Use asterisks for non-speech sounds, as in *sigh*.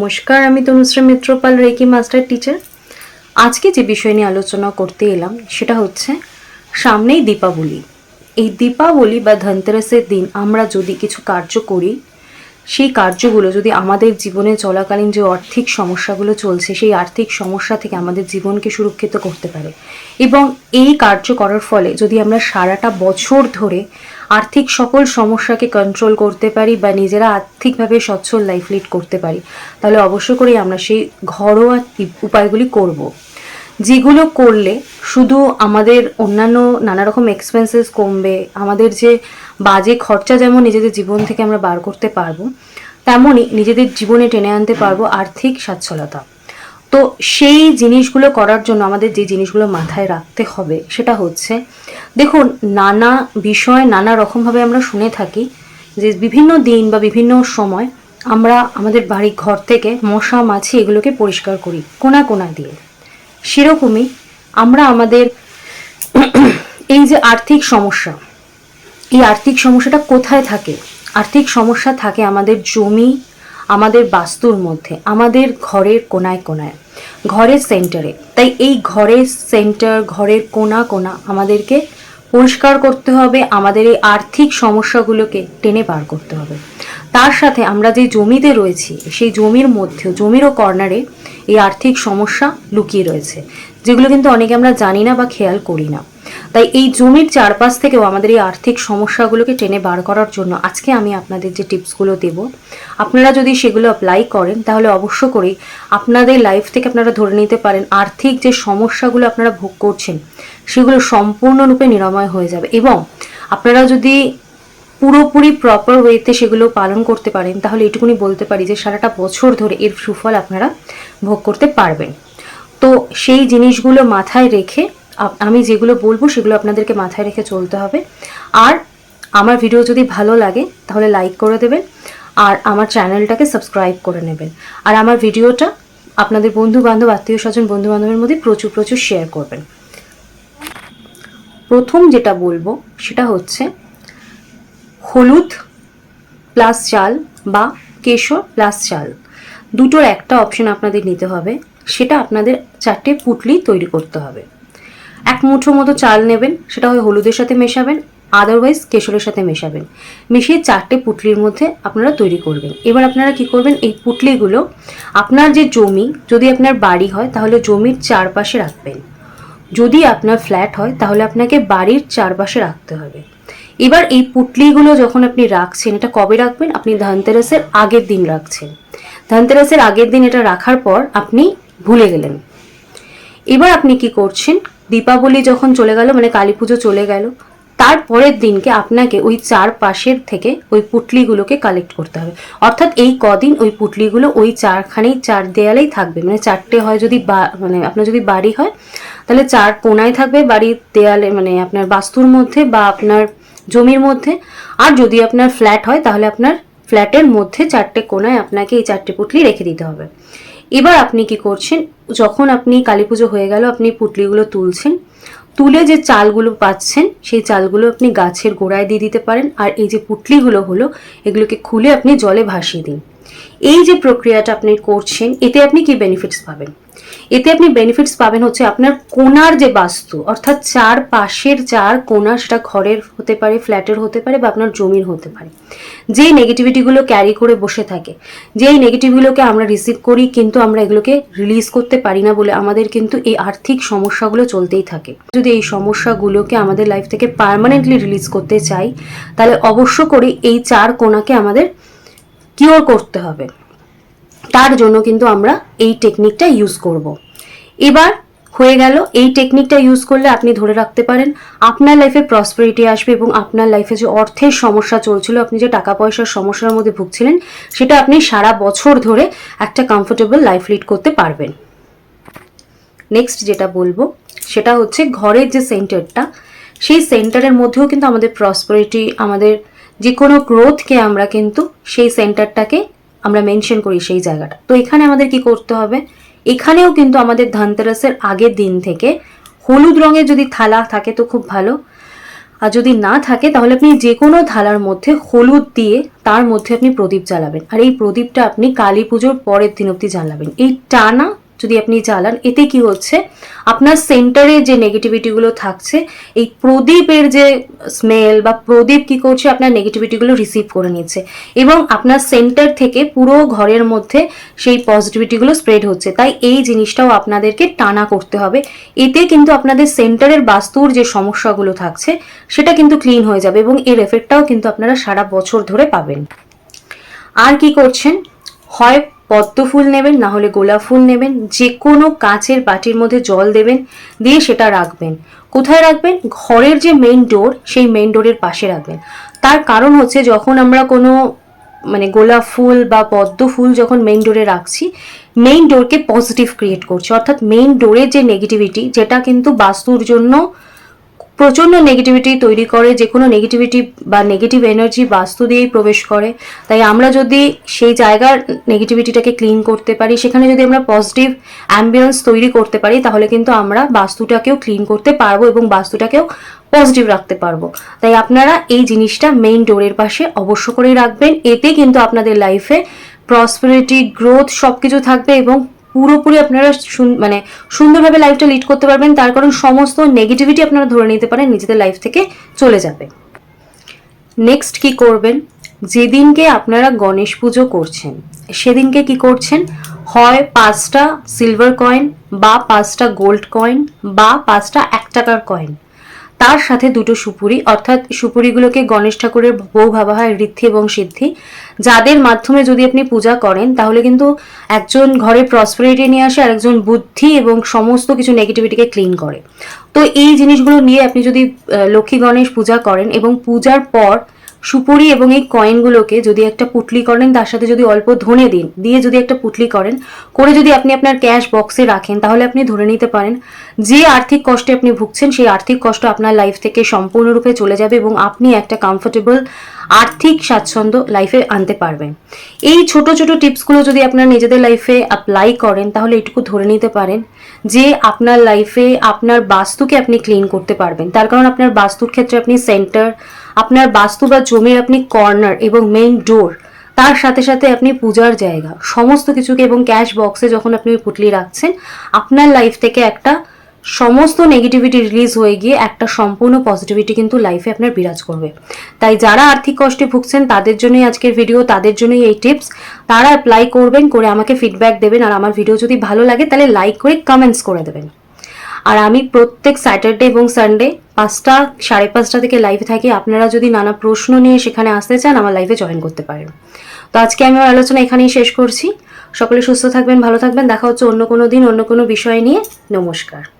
নমস্কার, আমি Tanushree Mitrapal Reiki master teacher. আজকে যে বিষয় নিয়ে আলোচনা করতে এলাম, সেটা হচ্ছে সামনেই দীপাবলি। এই দীপাবলি বা ধনতেরাসের দিন আমরা যদি কিছু কার্য করি, সেই কার্যগুলো যদি আমাদের জীবনে চলাকালীন যে আর্থিক সমস্যাগুলো চলছে, সেই আর্থিক সমস্যা থেকে আমাদের জীবনকে সুরক্ষিত করতে পারে। এবং এই কার্য করার ফলে যদি আমরা সারাটা বছর ধরে আর্থিক সকল সমস্যাকে কন্ট্রোল করতে পারি বা নিজেরা আর্থিকভাবে সচ্ছল লাইফ লিড করতে পারি, তাহলে অবশ্য করেই আমরা সেই ঘরোয়া উপায়গুলি করব। যেগুলো করলে শুধু আমাদের অন্যান্য নানা রকম এক্সপেন্সেস কমবে, আমাদের যে বাজে খরচা যেমন নিজেদের জীবন থেকে আমরা বার করতে পারব, তেমনই নিজেদের জীবনে টেনে আনতে পারব আর্থিক সচ্ছলতা তো সেই জিনিসগুলো করার জন্য আমাদের যে জিনিসগুলো মাথায় রাখতে হবে, সেটা হচ্ছে দেখুন, নানা বিষয়, নানা রকমভাবে আমরা শুনে থাকি যে বিভিন্ন দিন বা বিভিন্ন সময় আমরা আমাদের বাড়ি ঘর থেকে মশা, মাছি এগুলোকে পরিষ্কার করি, কোনা কোনা দিয়ে। সেরকমই আমরা আমাদের *clears throat* এই যে আর্থিক সমস্যা, এই আর্থিক সমস্যাটা কোথায় থাকে? আর্থিক সমস্যা থাকে আমাদের জমি, আমাদের বাস্তুর মধ্যে, আমাদের ঘরের কোনায় কোনায়, ঘরের সেন্টারে তাই এই ঘরের সেন্টার ঘরের কোনা কোনা আমাদেরকে পরিষ্কার করতে হবে, আমাদের এই আর্থিক সমস্যাগুলোকে টেনে পার করতে হবে। তার সাথে আমরা যে জমিতে রয়েছি, সেই জমির মধ্যেও জমিরও কর্নারে এই আর্থিক সমস্যা লুকিয়ে রয়েছে, যেগুলো কিন্তু অনেকে আমরা জানি না বা খেয়াল করি না। তাই এই জমির চারপাশ থেকেও আমাদের এই আর্থিক সমস্যাগুলোকে টেনে বার করার জন্য আজকে আমি আপনাদের যে টিপসগুলো দেব, আপনারা যদি সেগুলো অ্যাপ্লাই করেন, তাহলে অবশ্য করেই আপনাদের লাইফ থেকে আপনারা ধরে নিতে পারেন আর্থিক যে সমস্যাগুলো আপনারা ভোগ করছেন, সেগুলো সম্পূর্ণরূপে নিরাময় হয়ে যাবে এবং আপনারা যদি পুরোপুরি প্রপার ওয়েতে সেগুলো পালন করতে পারেন, তাহলে এটুকুনি বলতে পারি যে সারাটা বছর ধরে এর সুফল আপনারা ভোগ করতে পারবেন। তো সেই জিনিসগুলো মাথায় রেখে আমি যেগুলো বলব সেগুলো আপনাদেরকে মাথায় রেখে চলতে হবে। আর আমার ভিডিও যদি ভালো লাগে, তাহলে লাইক করে দেবেন। আর আমার চ্যানেলটাকে সাবস্ক্রাইব করে নেবেন। আর আমার ভিডিওটা আপনাদের বন্ধু বান্ধব আত্মীয় স্বজন বন্ধু বান্ধবের মধ্যে প্রচুর প্রচুর শেয়ার করবেন। প্রথম যেটা বলব, সেটা হচ্ছে হলুদ প্লাস চাল বা কেশর প্লাস চাল। দুটোর একটা অপশন আপনাদের নিতে হবে। সেটা আপনাদের চারটে পুটলি তৈরি করতে হবে। এক মুঠো মতো চাল নেবেন, সেটা হয় হলুদের সাথে মেশাবেন আদারওয়াইজ কেশরের সাথে মেশাবেন। মিশিয়ে চারটে পুটলির মধ্যে আপনারা তৈরি করবেন। এবার আপনারা কি করবেন, এই পুটলিগুলো আপনার যে জমি, যদি আপনার বাড়ি হয়, তাহলে জমির চারপাশে রাখবেন। যদি আপনার ফ্ল্যাট হয়, তাহলে আপনাকে বাড়ির চারপাশে রাখতে হবে। এবার এই পুটলিগুলো যখন আপনি রাখছেন, এটা কবে রাখবেন? আপনি ধনতেরাসের আগের দিন রাখছেন। ধনতেরাসের আগের দিন এটা রাখার পর আপনি ভুলে গেলেন। এবার আপনি কি করছেন দীপাবলি যখন চলে গেল মানে কালী পুজো চলে গেল তারপরের দিনকে আপনাকে ওই চার পাশের থেকে ওই পুটলিগুলোকে কালেক্ট করতে হবে। অর্থাৎ এই কদিন ওই পুটলিগুলো ওই চারখানেই, চার দেয়ালেই থাকবে। মানে চারটে হয় যদি বা- মানে আপনার যদি বাড়ি হয়, তাহলে চার কোনায় থাকবে বাড়ির দেয়ালে মানে আপনার বাস্তুর মধ্যে বা আপনার জমির মধ্যে। আর যদি আপনার ফ্ল্যাট হয়, তাহলে আপনার ফ্ল্যাটের মধ্যে চারটে কোনায় আপনাকে এই চারটে পুটলি রেখে দিতে হবে। এবার আপনি কি করছেন? যখন আপনি কালী পুজো হয়ে গেল, আপনি পুটলিগুলো তুলছেন, তুলে যে চালগুলো পাচ্ছেন, সেই চালগুলো আপনি গাছের গোড়ায় দিয়ে দিতে পারেন, আর এই যে পুটলিগুলো হলো, এগুলোকে খুলে আপনি জলে ভাসিয়ে দিন। এই যে প্রক্রিয়াটা আপনি করছেন, এতে আপনি কি বেনিফিটস পাবেন? এতে আপনি বেনিফিটস পাবেন হচ্ছে আপনার কোনার যে বাস্তু, অর্থাৎ চার পাশের চার কোনা সেটা ঘরের হতে পারে ফ্ল্যাটের হতে পারে বা আপনার জমির হতে পারে। যেই নেগেটিভিটিগুলো ক্যারি করে বসে থাকে, যেই নেগেটিভগুলোকে আমরা রিসিভ করি কিন্তু আমরা এগুলোকে রিলিজ করতে পারি না বলে আমাদের কিন্তু এই আর্থিক সমস্যাগুলো চলতেই থাকে। যদি এই সমস্যাগুলোকে আমাদের লাইফ থেকে পার্মানেন্টলি রিলিজ করতে চাই, তাহলে অবশ্য করে এই চার কোনাকে আমাদের কিওর করতে হবে। তার জন্য কিন্তু আমরা এই টেকনিকটা ইউজ করব। এবার হয়ে গেল, এই টেকনিকটা ইউজ করলে আপনি ধরে রাখতে পারেন, আপনার লাইফে প্রসপারিটি আসবে এবং আপনার লাইফে যে অর্থের সমস্যা চলছিল, আপনি যে টাকা পয়সার সমস্যার মধ্যে ভুগছিলেন, সেটা আপনি সারা বছর ধরে একটা কমফোর্টেবল লাইফ লিড করতে পারবেন নেক্সট যেটা বলব, সেটা হচ্ছে ঘরের যে সেন্টারটা সেই সেন্টারের মধ্যেও কিন্তু আমাদের প্রসপারিটি আমাদের যে কোনো গ্রোথকে আমরা কিন্তু সেই সেন্টারটাকে আমরা মেনশন করি সেই জায়গাটা। তো এখানে আমাদের কি করতে হবে? এখানেও কিন্তু আমাদের ধানতেরাসের আগের দিন থেকে হলুদ রঙের যদি থালা থাকে তো খুব ভালো। আর যদি না থাকে তাহলে আপনি যে কোনো থালার মধ্যে হলুদ দিয়ে তার মধ্যে আপনি প্রদীপ জ্বালাবেন। আর এই প্রদীপটা আপনি কালী পুজোর পরের দিন অব্দি জ্বালাবেন। এই টানা যদি আপনি জ্বালান, এতে কি হচ্ছে? আপনার সেন্টারে যে নেগেটিভিটিগুলো থাকছে, এই প্রদীপের যে স্মেল বা প্রদীপ কি করছে, আপনার নেগেটিভিটিগুলো রিসিভ করে নিচ্ছে। এবং আপনার সেন্টার থেকে পুরো ঘরের মধ্যে সেই পজিটিভিটিগুলো স্প্রেড হচ্ছে। তাই এই জিনিসটাও আপনাদেরকে টানা করতে হবে। এতে কিন্তু আপনাদের সেন্টারের বাস্তুর যে সমস্যাগুলো থাকছে, সেটা কিন্তু ক্লিন হয়ে যাবে এবং এর এফেক্টটাও কিন্তু আপনারা সারা বছর ধরে পাবেন। আর কি করছেন? হয় পদ্ম ফুল নেবেন, না হলে গোলাপ ফুল নেবেন, যে কোনো কাচের বাটির মধ্যে জল দেবেন, দিয়ে সেটা রাখবেন। কোথায় রাখবেন? ঘরের যে মেইন ডোর সেই মেইন ডোরের পাশে রাখবেন। তার কারণ হচ্ছে যখন আমরা কোনো মানে গোলাপ ফুল বা পদ্ম ফুল যখন মেইন ডোরে রাখছি মেইন ডোরকে পজিটিভ ক্রিয়েট করছে। অর্থাৎ মেইন ডোরের যে নেগেটিভিটি যেটা কিন্তু বাস্তুর জন্য প্রচণ্ড নেগেটিভিটি তৈরি করে, যে কোনো নেগেটিভিটি বা নেগেটিভ এনার্জি বাস্তু দিয়েই প্রবেশ করে। তাই আমরা যদি সেই জায়গার নেগেটিভিটিটাকে ক্লিন করতে পারি, সেখানে যদি আমরা পজিটিভ অ্যাম্বিয়েন্স তৈরি করতে পারি, তাহলে কিন্তু আমরা বাস্তুটাকেও ক্লিন করতে পারব এবং বাস্তুটাকেও পজিটিভ রাখতে পারব। তাই আপনারা এই জিনিসটা মেইন ডোরের পাশে অবশ্য করেই রাখবেন। এতে কিন্তু আপনাদের লাইফে প্রসপেরিটি গ্রোথ সব কিছু থাকবে এবং পুরোপুরি আপনারা মানে সুন্দরভাবে লাইফটা লিড করতে পারবেন। তার কারণ সমস্ত নেগেটিভিটি আপনারা ধরে নিতে পারেন, নিজেদের লাইফ থেকে চলে যাবে। নেক্সট কি করবেন? যেদিনকে আপনারা গণেশ পুজো করছেন, সেদিনকে কি করছেন? হয় পাঁচটা সিলভার কয়েন বা পাঁচটা গোল্ড কয়েন বা পাঁচটা এক টাকার কয়েন তার সাথে দুটো সুপুরি, অর্থাৎ সুপুরিগুলোকে গণেশ ঠাকুরের বউ ভাবা হয় ঋদ্ধি এবং সিদ্ধি। যাদের মাধ্যমে যদি আপনি পূজা করেন, তাহলে কিন্তু একজন ঘরে প্রসপারিটি নিয়ে আসে আর একজন বুদ্ধি এবং সমস্ত কিছু নেগেটিভিটিকে ক্লিন করে। তো এই জিনিসগুলো নিয়ে আপনি যদি লক্ষ্মী গণেশ পূজা করেন এবং পূজার পর সুপুরি এবং এই কয়েনগুলোকে যদি একটা পুটলি করেন, তার সাথে যদি অল্প ধনে দিন, দিয়ে যদি একটা পুটলি করেন, করে যদি আপনি আপনার ক্যাশ বক্সে রাখেন, তাহলে আপনি ধরে নিতে পারেন যে আর্থিক কষ্টে আপনি ভুগছেন, সেই আর্থিক কষ্ট আপনার লাইফ থেকে সম্পূর্ণরূপে চলে যাবে এবং আপনি একটা কমফোর্টেবল আর্থিক স্বাচ্ছন্দ্য লাইফে আনতে পারবেন। এই ছোট ছোট টিপসগুলো যদি আপনার নিজেদের লাইফে অ্যাপ্লাই করেন, তাহলে এটুকু ধরে নিতে পারেন যে আপনার লাইফে আপনার বাস্তুকে আপনি ক্লিন করতে পারবেন। তার কারণ আপনার বাস্তুর ক্ষেত্রে আপনি সেন্টার আপনার বাস্তু বা জমির আপনি কর্নার এবং মেইন ডোর তার সাথে সাথে আপনি পূজার জায়গা, সমস্ত কিছুকে এবং ক্যাশ বক্সে যখন আপনি পুটলি রাখছেন, আপনার লাইফ থেকে একটা সমস্ত নেগেটিভিটি রিলিজ হয়ে গিয়ে একটা সম্পূর্ণ পজিটিভিটি কিন্তু লাইফে আপনার বিরাজ করবে। তাই যারা আর্থিক কষ্টে ভুগছেন, তাদের জন্যই আজকের ভিডিও তাদের জন্যই এই টিপস তারা অ্যাপ্লাই করবেন, করে আমাকে ফিডব্যাক দেবেন, আর আমার ভিডিও যদি ভালো লাগে, তাহলে লাইক করে কমেন্টস করে দেবেন। আর আমি প্রত্যেক স্যাটারডে এবং সানডে পাঁচটা, সাড়ে পাঁচটা থেকে লাইভে থাকি। আপনারা যদি নানা প্রশ্ন নিয়ে সেখানে আসতে চান, আমার লাইভে জয়েন করতে পারেন। তো আজকে আমি আমার আলোচনা এখানেই শেষ করছি। সকলে সুস্থ থাকবেন, ভালো থাকবেন। দেখা হচ্ছে অন্য কোনো দিন, অন্য কোনো বিষয় নিয়ে। নমস্কার।